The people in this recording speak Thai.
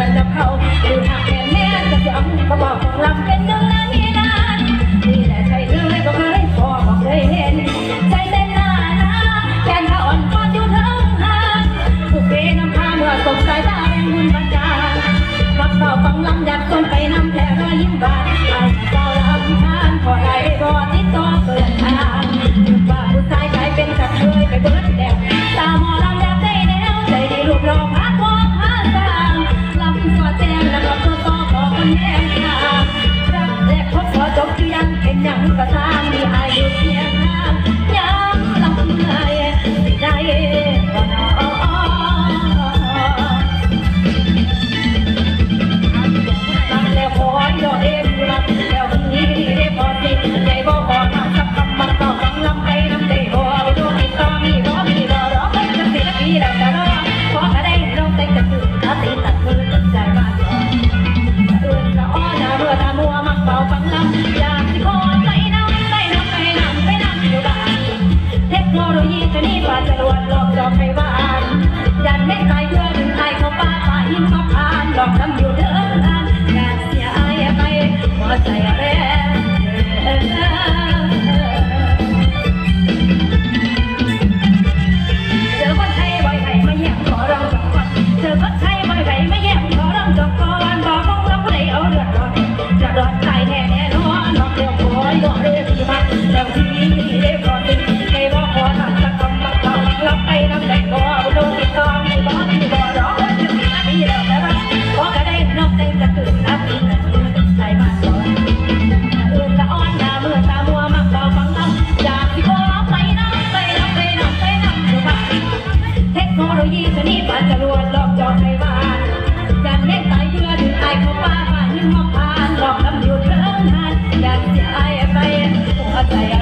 ระจะเขาดูทางแม่แม่จะจำเขาบอกของลำเป็นยังไงนะนี่แหละใช่เลยก็เคยพอบอกเห็น ใจเต้นหน้านะแขนขาอ่อนฟอดูทั้งหางผูกเปน้ำพาเมื่อสงสายตาแรงบุญบันดาลรับต่ฟังลำดับคนไปนำแผลรอยยิ้มบานอาจจะ จบอยู่ยังเป็นอย่างก็ษามีอายุเพียง อกคำอยู่เดินทางงานเสียไอ้ยไปหัวใจอะไร I am, I am, I am.